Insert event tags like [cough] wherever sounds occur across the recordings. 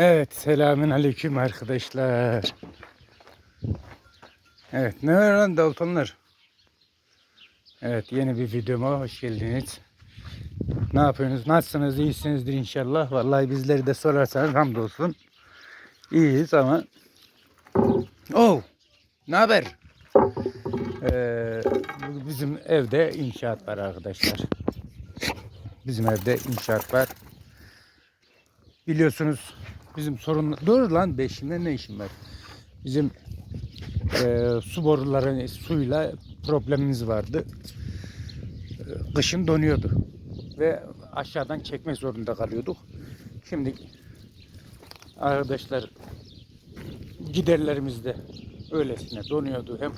Evet, selamün aleyküm arkadaşlar. Evet, ne var lan Daltonlar? Evet, yeni bir videoma hoş geldiniz. Ne yapıyorsunuz? Nasılsınız? İyisinizdir inşallah. Vallahi bizleri de sorarsanız hamdolsun. İyiyiz ama... Oh! Ne haber? Ee, bizim evde inşaat var arkadaşlar. Bizim evde inşaat var. Biliyorsunuz bizim sorun... Dur lan beşimde ne işim var? Bizim e, su boruları suyla problemimiz vardı. E, kışın donuyordu. Ve aşağıdan çekmek zorunda kalıyorduk. Şimdi arkadaşlar giderlerimiz de öylesine donuyordu. Hem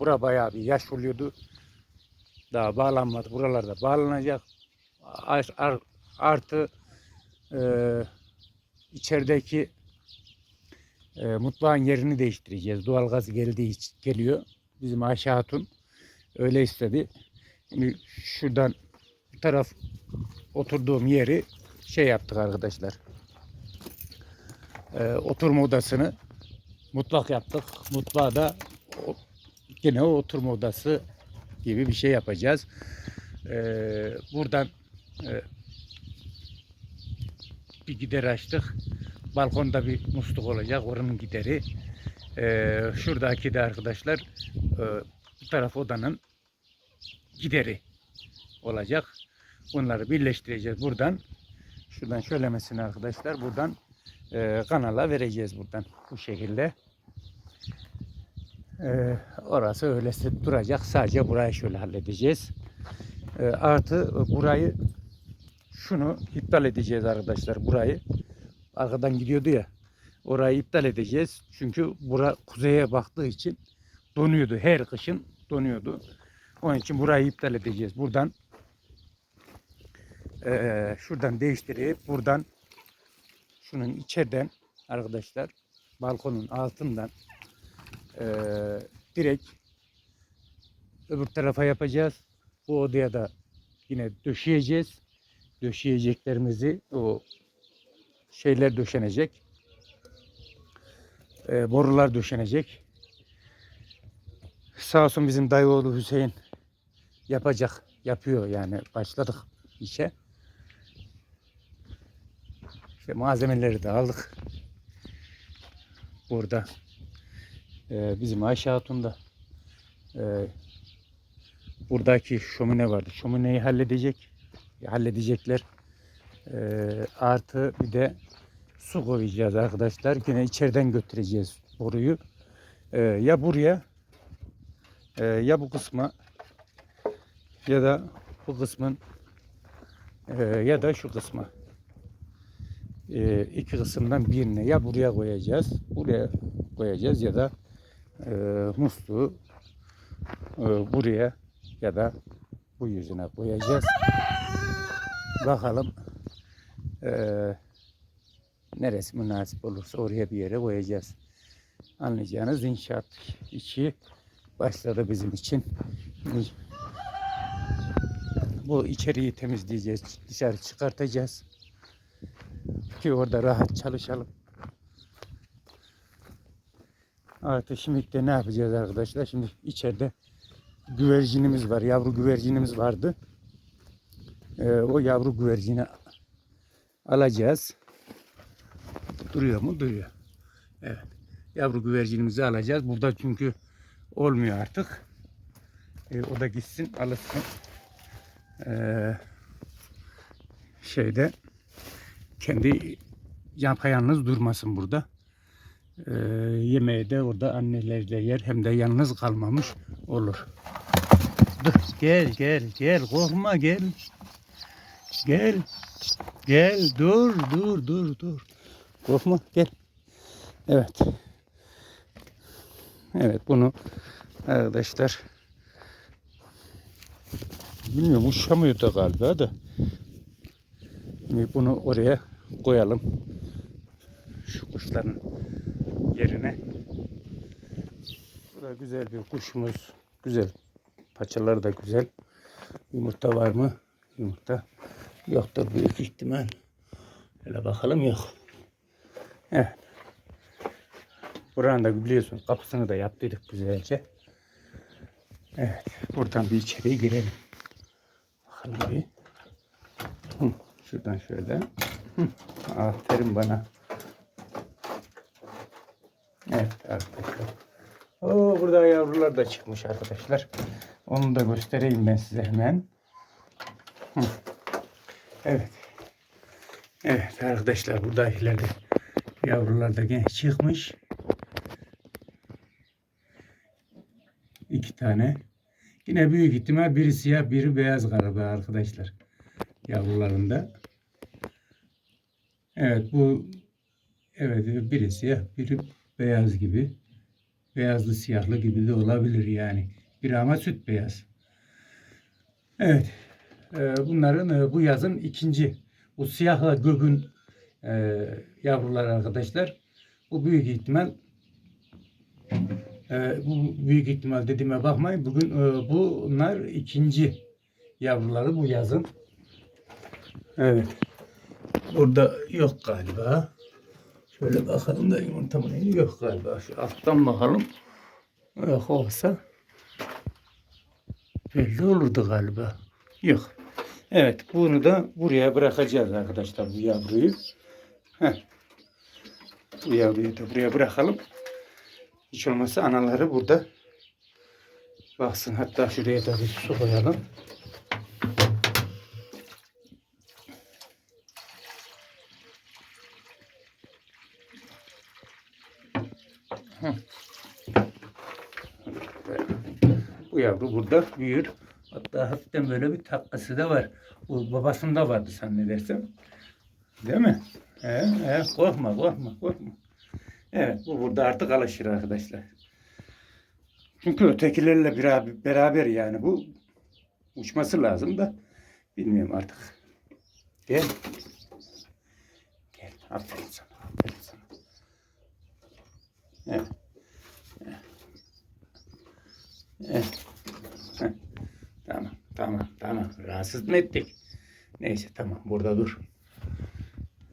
bura bayağı bir yaş oluyordu. Daha bağlanmadı. Buralarda bağlanacak. Ar- ar- Artı e, içerideki e, mutfağın yerini değiştireceğiz. Doğalgaz geldiği geliyor. Bizim Ayşe Hatun öyle istedi. Şimdi şuradan bu taraf oturduğum yeri şey yaptık arkadaşlar. E, oturma odasını mutfak yaptık. Mutfağı da o, yine o oturma odası gibi bir şey yapacağız. E, buradan e, bir gider açtık. Balkonda bir musluk olacak. Oranın gideri. Ee, şuradaki de arkadaşlar e, bu taraf odanın gideri olacak. Bunları birleştireceğiz buradan. Şuradan şöylemesini arkadaşlar buradan e, kanala vereceğiz buradan bu şekilde. E, orası öylesi duracak. Sadece burayı şöyle halledeceğiz. E, artı burayı şunu iptal edeceğiz arkadaşlar burayı. Arkadan gidiyordu ya. Orayı iptal edeceğiz. Çünkü bura kuzeye baktığı için donuyordu. Her kışın donuyordu. Onun için burayı iptal edeceğiz. Buradan eee, şuradan değiştirip buradan şunun içeriden arkadaşlar balkonun altından eee, direkt öbür tarafa yapacağız. Bu odaya da yine döşeyeceğiz döşeyeceklerimizi o şeyler döşenecek. E, borular döşenecek. Sağ olsun bizim dayıoğlu Hüseyin yapacak. Yapıyor yani. Başladık işe. İşte malzemeleri de aldık. Burada e, bizim Ayşe Hatun'da e, buradaki şömine vardı. Şömineyi halledecek halledecekler. Ee, artı bir de su koyacağız arkadaşlar. Yine içeriden götüreceğiz boruyu. Ee, ya buraya e, ya bu kısma ya da bu kısmın e, ya da şu kısma e, iki kısımdan birine ya buraya koyacağız buraya koyacağız ya da e, musluğu e, buraya ya da bu yüzüne koyacağız. Bakalım eee, neresi münasip olursa oraya bir yere koyacağız. Anlayacağınız inşaat işi başladı bizim için. Bu içeriği temizleyeceğiz. Dışarı çıkartacağız. Ki orada rahat çalışalım. Artık şimdi de ne yapacağız arkadaşlar? Şimdi içeride güvercinimiz var. Yavru güvercinimiz vardı. Ee, o yavru güvercini alacağız. Duruyor mu? Duruyor. Evet. Yavru güvercinimizi alacağız. Burada çünkü olmuyor artık. Ee, o da gitsin alırsın. Ee, şeyde kendi yapayalnız durmasın burada. Ee, yemeği de orada annelerle yer hem de yalnız kalmamış olur. Dur gel gel gel korkma gel. Gel. Gel dur dur dur dur. Korkma gel. Evet. Evet bunu arkadaşlar bilmiyorum uçamıyor da galiba da. Bunu oraya koyalım. Şu kuşların yerine. Bu da güzel bir kuşumuz. Güzel. Paçaları da güzel. Yumurta var mı? Yumurta yoktur büyük ihtimal. Hele bakalım yok. Evet. Buranın da biliyorsun kapısını da yaptıydık güzelce. Evet. Buradan bir içeriye girelim. Bakalım bir. Şuradan şöyle. Hı, Aferin bana. Evet arkadaşlar. Oo, burada yavrular da çıkmış arkadaşlar. Onu da göstereyim ben size hemen. Evet. Evet arkadaşlar burada ileride yavrular da gene çıkmış. İki tane. Yine büyük ihtimal biri siyah biri beyaz galiba arkadaşlar. Yavrularında. Evet bu evet biri siyah biri beyaz gibi. Beyazlı siyahlı gibi de olabilir yani. Biri ama süt beyaz. Evet. Ee, bunların e, bu yazın ikinci bu siyahla gögün e, yavrular arkadaşlar. Bu büyük ihtimal e, bu büyük ihtimal dediğime bakmayın. Bugün bunlar ikinci yavruları bu yazın. Evet. Burada yok galiba. Şöyle bakalım da yumurta mı? Yok galiba. Şu alttan bakalım. Yok olsa belli olurdu galiba. Yok. Evet bunu da buraya bırakacağız arkadaşlar bu yavruyu. Heh. Bu yavruyu da buraya bırakalım. Hiç olmazsa anaları burada. Baksın hatta şuraya da bir su koyalım. Bu yavru burada büyür. Hatta hafiften böyle bir takkası da var. Bu babasında vardı zannedersem. Değil mi? He, he, korkma, korkma, korkma. Evet, bu burada artık alışır arkadaşlar. Çünkü ötekilerle beraber, beraber yani bu uçması lazım da bilmiyorum artık. Gel. Gel. Aferin sana. Aferin sana. Evet. Evet. Tamam, tamam. Rahatsız mı ettik? Neyse tamam, burada dur.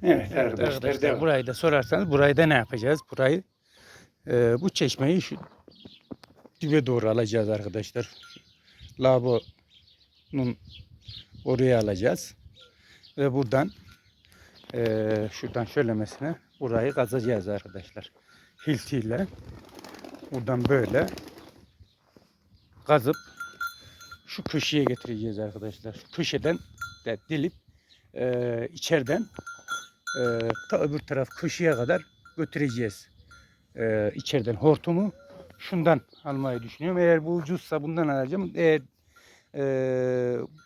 Evet arkadaşlar, Arkadaşlar devam. burayı da sorarsanız burayı da ne yapacağız? Burayı Ee, bu çeşmeyi şu dibe doğru alacağız arkadaşlar. Lavabonun oraya alacağız. Ve buradan eee, şuradan şöylemesine burayı kazacağız arkadaşlar. Hiltiyle buradan böyle kazıp şu köşeye getireceğiz arkadaşlar. Şu köşeden de dilip eee, içeriden eee, ta öbür taraf köşeye kadar götüreceğiz e, içeriden hortumu şundan almayı düşünüyorum. Eğer bu ucuzsa bundan alacağım. Eğer e,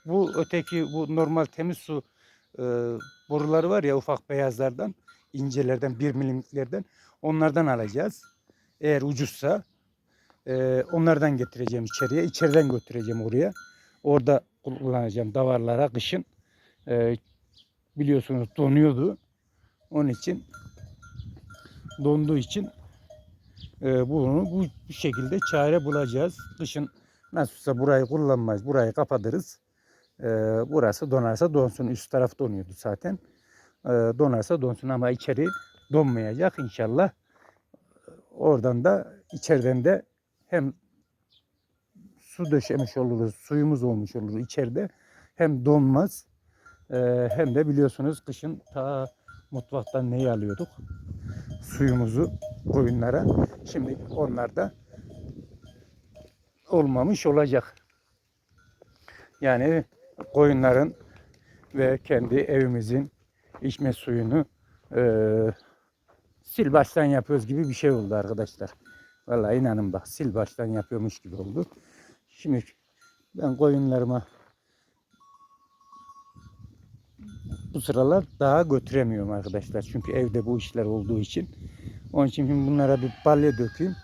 bu öteki bu normal temiz su e, boruları var ya ufak beyazlardan incelerden bir milimliklerden onlardan alacağız. Eğer ucuzsa e, onlardan getireceğim içeriye. İçeriden götüreceğim oraya. Orada kullanacağım davarlara kışın. E, biliyorsunuz donuyordu. Onun için donduğu için e, bunu bu, şekilde çare bulacağız. Kışın nasılsa burayı kullanmayız. Burayı kapatırız. E, burası donarsa donsun. Üst taraf donuyordu zaten. E, donarsa donsun ama içeri donmayacak inşallah. Oradan da içeriden de hem su döşemiş oluruz. Suyumuz olmuş olur içeride. Hem donmaz. e, hem de biliyorsunuz kışın ta mutfaktan neyi alıyorduk? Suyumuzu koyunlara. Şimdi onlar da olmamış olacak. Yani koyunların ve kendi evimizin içme suyunu eee sil baştan yapıyoruz gibi bir şey oldu arkadaşlar. Vallahi inanın bak sil baştan yapıyormuş gibi oldu. Şimdi ben koyunlarıma bu sıralar daha götüremiyorum arkadaşlar. Çünkü evde bu işler olduğu için. Onun için şimdi bunlara bir balya dökeyim.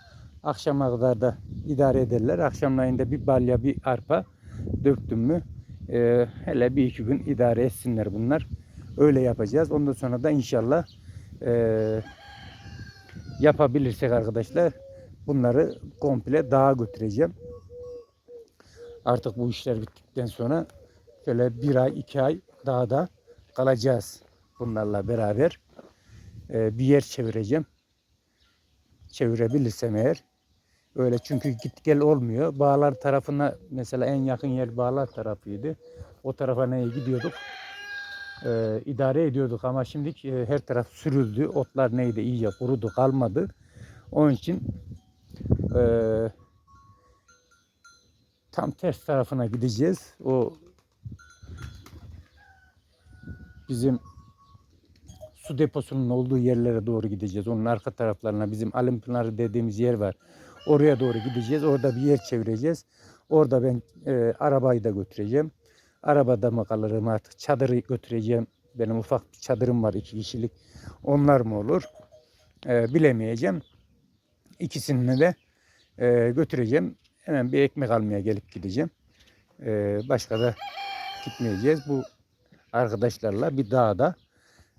Akşama kadar da idare ederler. Akşamleyin de bir balya bir arpa döktüm mü e, hele bir iki gün idare etsinler bunlar. Öyle yapacağız. Ondan sonra da inşallah e, yapabilirsek arkadaşlar bunları komple dağa götüreceğim. Artık bu işler bittikten sonra şöyle bir ay iki ay dağda kalacağız bunlarla beraber. e, bir yer çevireceğim. Çevirebilirsem eğer. Öyle çünkü git gel olmuyor. Bağlar tarafına mesela en yakın yer Bağlar tarafıydı. O tarafa neye gidiyorduk? e, idare ediyorduk ama şimdi e, her taraf sürüldü. Otlar neydi iyice kurudu kalmadı. Onun için e, tam ters tarafına gideceğiz. O bizim su deposunun olduğu yerlere doğru gideceğiz. Onun arka taraflarına bizim Alim dediğimiz yer var. Oraya doğru gideceğiz. Orada bir yer çevireceğiz. Orada ben e, arabayı da götüreceğim. Arabada mı kalırım artık çadırı götüreceğim. Benim ufak bir çadırım var iki kişilik. Onlar mı olur? E, bilemeyeceğim. İkisini de e, götüreceğim. Hemen bir ekmek almaya gelip gideceğim. E, başka da gitmeyeceğiz. Bu arkadaşlarla bir dağda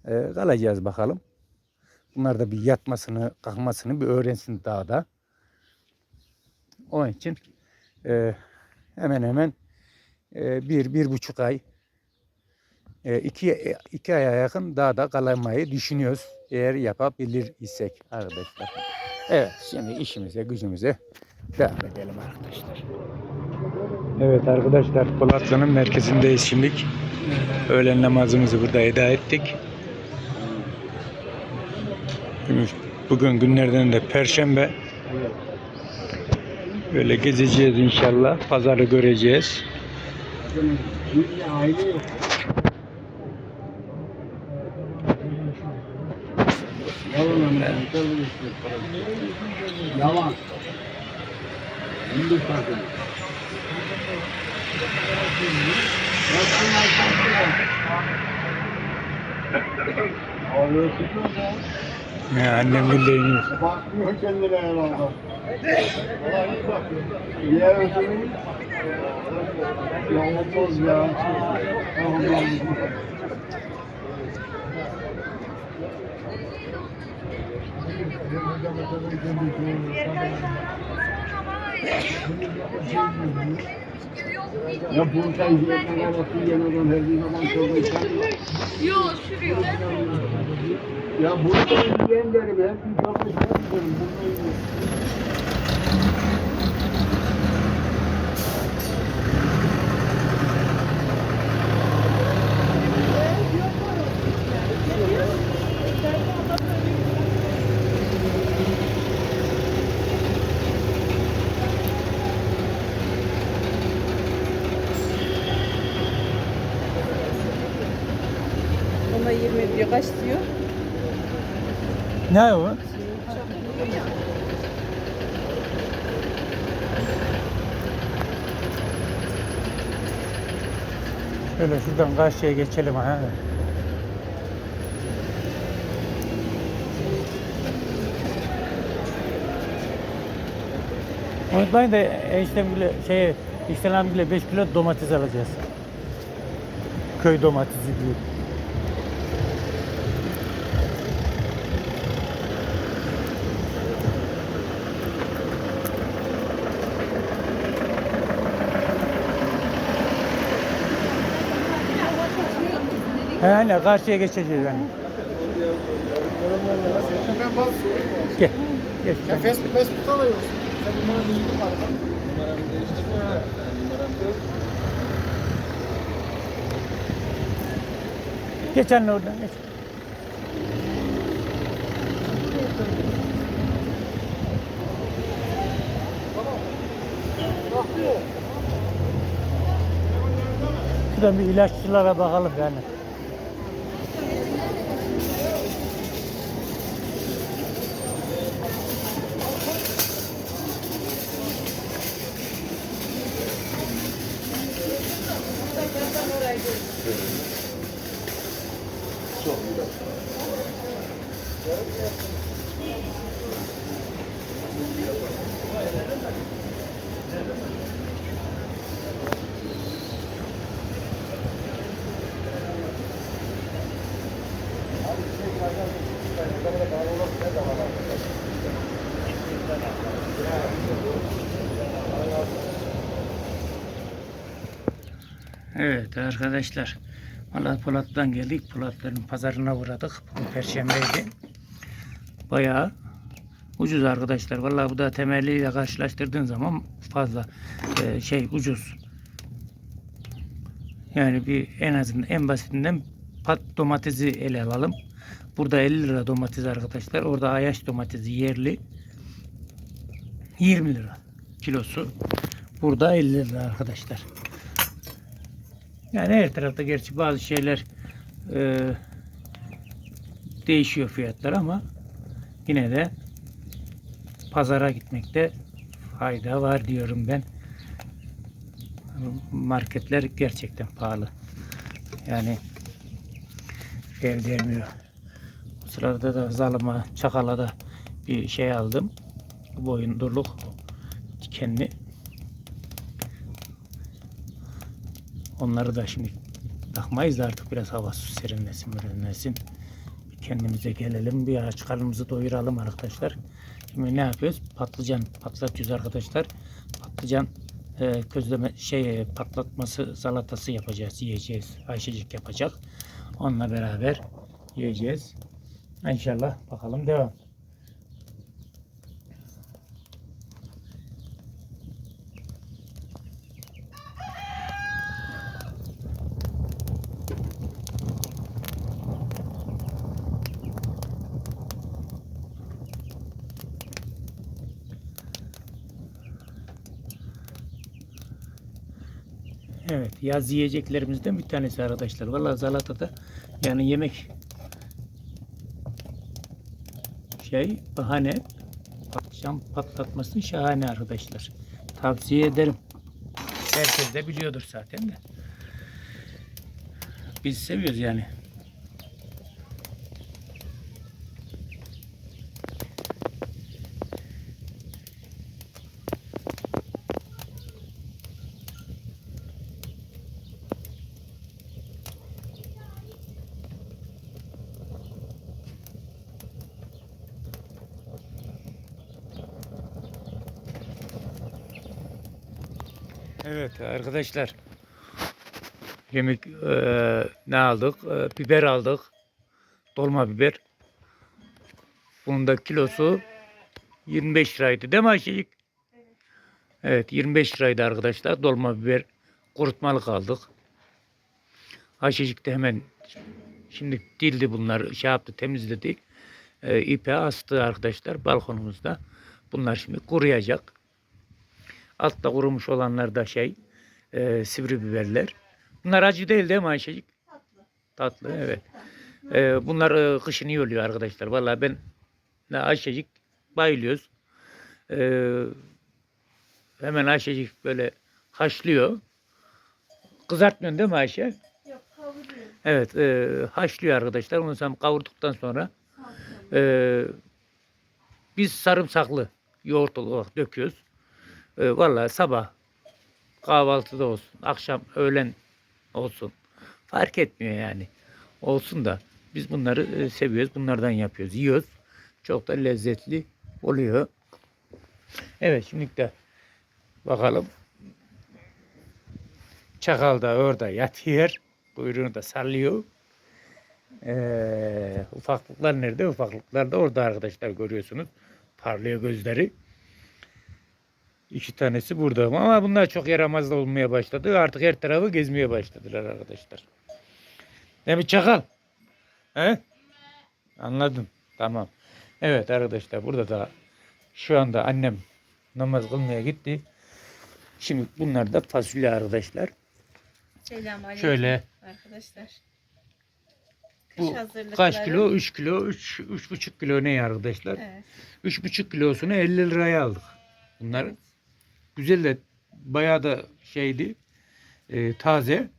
e, kalacağız bakalım. Bunlar da bir yatmasını, kalkmasını bir öğrensin dağda. Onun için e, hemen hemen e, bir, bir buçuk ay, e, iki, iki aya yakın dağda kalamayı düşünüyoruz. Eğer yapabilir isek arkadaşlar. Evet, şimdi işimize, gücümüze devam edelim arkadaşlar. Evet arkadaşlar, Polatlı'nın merkezindeyiz şimdi. Öğlen namazımızı burada eda ettik. Bugün günlerden de Perşembe. Böyle gezeceğiz inşallah. Pazarı göreceğiz. Yalan. Hindistan. Ya annem bildiğin Bakmıyor kendine herhalde. Bakıyor. Niye özürüm? Ya olmaz ya. Olmaz. Ya bu sen yiyekten arası yiyen adam her bir zaman kendine. Yok sürüyor. Ya burada yiyen derim, her gün çorbayı kendine 20 diyor. Kaç diyor? Ne o? Şöyle şuradan karşıya geçelim ha. Unutmayın da eniştem bile şey İslam bile 5 kilo domates alacağız. Köy domatesi diyor. He hani karşıya geçeceğiz yani. Gel. Geç. Ya Facebook, Facebook'ta da yoksun. Sen numaranı değiştirdin mi arada? Numaramı değiştirdim. Geç anne oradan geç. Şuradan bir ilaççılara bakalım yani. 大丈夫。Evet arkadaşlar. Valla Polat'tan geldik. Polatların pazarına uğradık. Bugün Perşembeydi. bayağı ucuz arkadaşlar. Vallahi bu da temelliyle karşılaştırdığın zaman fazla e, şey ucuz. Yani bir en azından en basitinden pat domatesi ele alalım. Burada 50 lira domates arkadaşlar. Orada ayaş domatesi yerli 20 lira kilosu. Burada 50 lira arkadaşlar. Yani her tarafta gerçi bazı şeyler e, değişiyor fiyatlar ama yine de pazara gitmekte fayda var diyorum ben. Marketler gerçekten pahalı. Yani ev vermiyor. O sırada da zalıma, çakala da bir şey aldım. Boyundurluk dikenli. Onları da şimdi takmayız da artık biraz hava su serinlesin, serinlesin. Kendimize gelelim, bir aç karnımızı doyuralım arkadaşlar. Şimdi ne yapıyoruz? Patlıcan patlatıyoruz arkadaşlar. Patlıcan e, közleme şey e, patlatması salatası yapacağız, yiyeceğiz. Ayşecik yapacak. Onunla beraber yiyeceğiz. İnşallah bakalım devam. Evet, yaz yiyeceklerimizden bir tanesi arkadaşlar. Vallahi salatada yani yemek şey bahane patlıcan patlatması şahane arkadaşlar. Tavsiye ederim. Herkes de biliyordur zaten de. Biz seviyoruz yani. Evet arkadaşlar. Yemek eee, ne aldık? Eee, biber aldık. Dolma biber. Bunun da kilosu 25 liraydı değil mi Ayşecik? Evet 25 liraydı arkadaşlar. Dolma biber kurutmalık aldık. Ayşecik de hemen şimdi dildi bunlar şey yaptı temizledi. Eee ipe astı arkadaşlar balkonumuzda. Bunlar şimdi kuruyacak. Altta kurumuş olanlar da şey e, sivri biberler. Bunlar acı değil değil mi Ayşecik? Tatlı. Tatlı evet. E, bunlar e, kışın iyi oluyor arkadaşlar. Vallahi ben ne Ayşecik bayılıyoruz. E, hemen Ayşecik böyle haşlıyor. Kızartmıyorsun değil mi Ayşe? Yok kavuruyor. Evet, e, haşlıyor arkadaşlar. Onu sonra kavurduktan sonra e, biz sarımsaklı yoğurt olarak döküyoruz. E, vallahi sabah kahvaltıda olsun, akşam öğlen olsun. Fark etmiyor yani. Olsun da biz bunları e, seviyoruz. Bunlardan yapıyoruz. Yiyoruz. Çok da lezzetli oluyor. Evet şimdi de bakalım. Çakal da orada yatıyor. Kuyruğunu da sallıyor. Ee, ufaklıklar nerede? Ufaklıklar da orada arkadaşlar görüyorsunuz. Parlıyor gözleri. İki tanesi burada ama bunlar çok yaramaz olmaya başladı. Artık her tarafı gezmeye başladılar arkadaşlar. Değil mi çakal? He? Anladım. Tamam. Evet arkadaşlar burada da şu anda annem namaz kılmaya gitti. Şimdi bunlar da fasulye arkadaşlar. Selamünaleyküm Şöyle arkadaşlar. Bu kaç kilo? 3 kilo, 3 3,5 kilo ne arkadaşlar? Evet. 3,5 kilosunu 50 liraya aldık. Bunlar evet. Güzel de bayağı da şeydi. e, taze.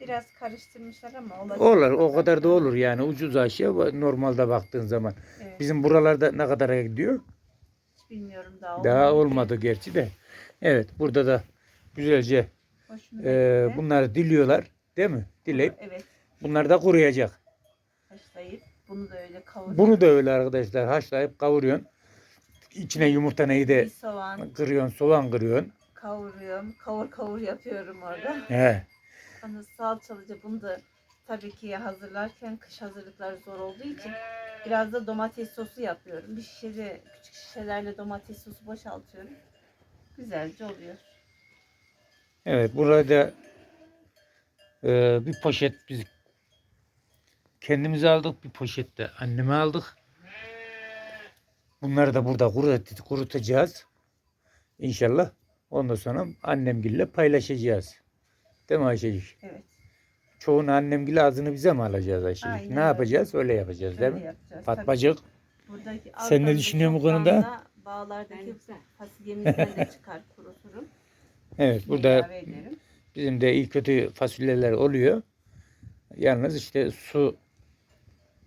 Biraz karıştırmışlar ama olacak. Olur o kadar da olur yani ucuz aşağı normalde baktığın zaman. Evet. Bizim buralarda ne kadara gidiyor? Hiç bilmiyorum daha. Daha olmadı. olmadı gerçi de. Evet burada da güzelce e, gitti. bunları diliyorlar değil mi? Dileyip Evet. bunlar da kuruyacak. Haşlayıp bunu da öyle kavurup. Bunu da öyle arkadaşlar haşlayıp kavuruyorsun. İçine yumurta neyi bir de soğan kırıyorsun, soğan kırıyorsun. kavuruyorum. Kavur kavur yapıyorum orada. He. Onu salçalıca bunu da tabii ki hazırlarken kış hazırlıkları zor olduğu için biraz da domates sosu yapıyorum. Bir şişede küçük şişelerle domates sosu boşaltıyorum. Güzelce oluyor. Evet burada e, bir poşet biz kendimiz aldık bir poşet de anneme aldık. Bunları da burada kurut- kurutacağız. İnşallah. Ondan sonra annemgille paylaşacağız. Değil mi Ayşecik? Evet. Çoğunu annemgille ağzını bize mi alacağız Ayşecik? Aynen ne öyle. yapacağız? Öyle yapacağız değil Öyle mi? yapacağız. Fatmacık. Buradaki Sen ne düşünüyorsun bu konuda? Bağlardaki fasulyemizden de çıkar [laughs] kuruturum. Evet burada bizim de iyi kötü fasulyeler oluyor. Yalnız işte su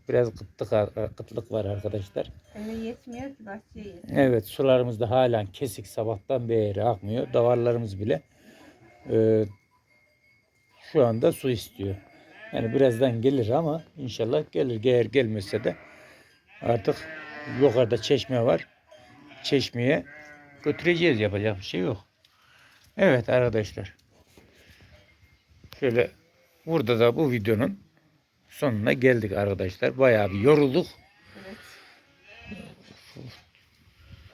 biraz kıtlık, kıtlık var arkadaşlar. Eve yetmiyor ki bahçeye yetmiyor. Evet sularımız da halen kesik sabahtan beri akmıyor. Davarlarımız bile e, şu anda su istiyor. Yani birazdan gelir ama inşallah gelir. Eğer gelmese de artık yukarıda çeşme var. Çeşmeye götüreceğiz yapacak bir şey yok. Evet arkadaşlar. Şöyle burada da bu videonun sonuna geldik arkadaşlar. Bayağı bir yorulduk. Evet.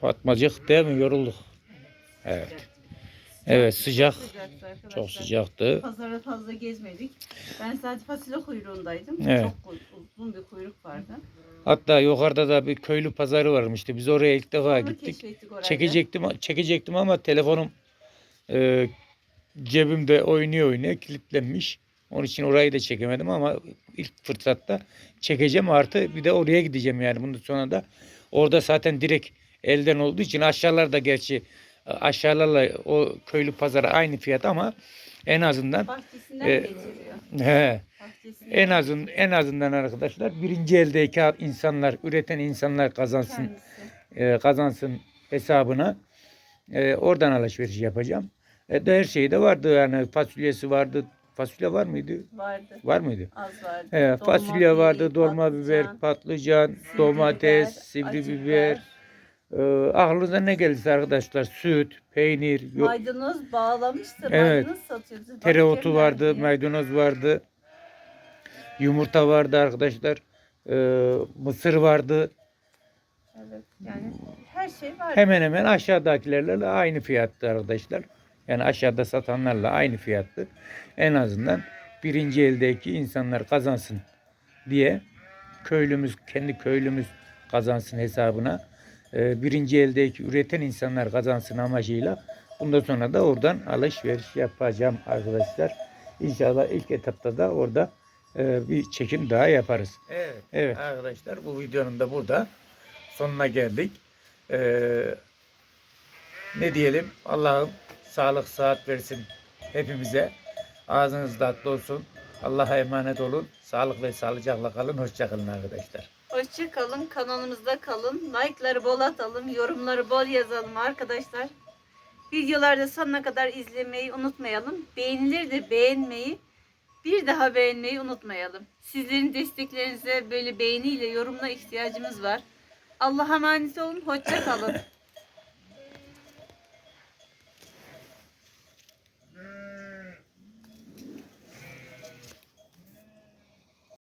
Fatmacık değil mi? Yorulduk. Evet. Evet sıcak. Sıcaktı. Çok sıcaktı. Pazara fazla gezmedik. Ben sadece fasulye kuyruğundaydım. Evet. Çok uzun bir kuyruk vardı. Hatta yukarıda da bir köylü pazarı varmıştı. Biz oraya ilk defa Onu gittik. Çekecektim, çekecektim ama telefonum e, cebimde oynuyor oynuyor kilitlenmiş. Onun için orayı da çekemedim ama ilk fırsatta çekeceğim artı bir de oraya gideceğim yani bundan sonra da. Orada zaten direkt elden olduğu için aşağılarda gerçi aşağılarla o köylü pazarı aynı fiyat ama en azından Bahçesinden E, he, Bahçesinden en azın en azından arkadaşlar birinci eldeki insanlar üreten insanlar kazansın kendisi. e, kazansın hesabına e, oradan alışveriş yapacağım. E, de her şey de vardı yani fasulyesi vardı. Fasulye var mıydı? Vardı. Var mıydı? Az vardı. E, Dolma fasulye biberi, vardı, dolma biber, patlıcan, patlıcan, sivri domates, biber, sivri acı biber. E, aklınıza ne gelirse arkadaşlar süt, peynir, yok, Maydanoz bağlamıştı. Evet. Maydanoz satıyordu. tereotu vardı, nerede? maydanoz vardı, yumurta vardı arkadaşlar, e, mısır vardı. Evet. Yani her şey vardı. Hemen hemen aşağıdakilerle aynı fiyattı arkadaşlar. Yani aşağıda satanlarla aynı fiyattı. En azından birinci eldeki insanlar kazansın diye köylümüz, kendi köylümüz kazansın hesabına e, birinci eldeki üreten insanlar kazansın amacıyla bundan sonra da oradan alışveriş yapacağım arkadaşlar. İnşallah ilk etapta da orada e, bir çekim daha yaparız. Evet, evet. arkadaşlar bu videonun da burada sonuna geldik. Ee, ne diyelim? Allah'ım sağlık saat versin hepimize. Ağzınız tatlı olsun. Allah'a emanet olun. Sağlık ve sağlıcakla kalın. Hoşça kalın arkadaşlar. Hoşça kalın. Kanalımızda kalın. Like'ları bol atalım. Yorumları bol yazalım arkadaşlar. Videolarda sonuna kadar izlemeyi unutmayalım. Beğenileri de beğenmeyi, bir daha beğenmeyi unutmayalım. Sizlerin desteklerinize böyle beğeniyle yorumla ihtiyacımız var. Allah'a emanet olun. Hoşça kalın. [laughs]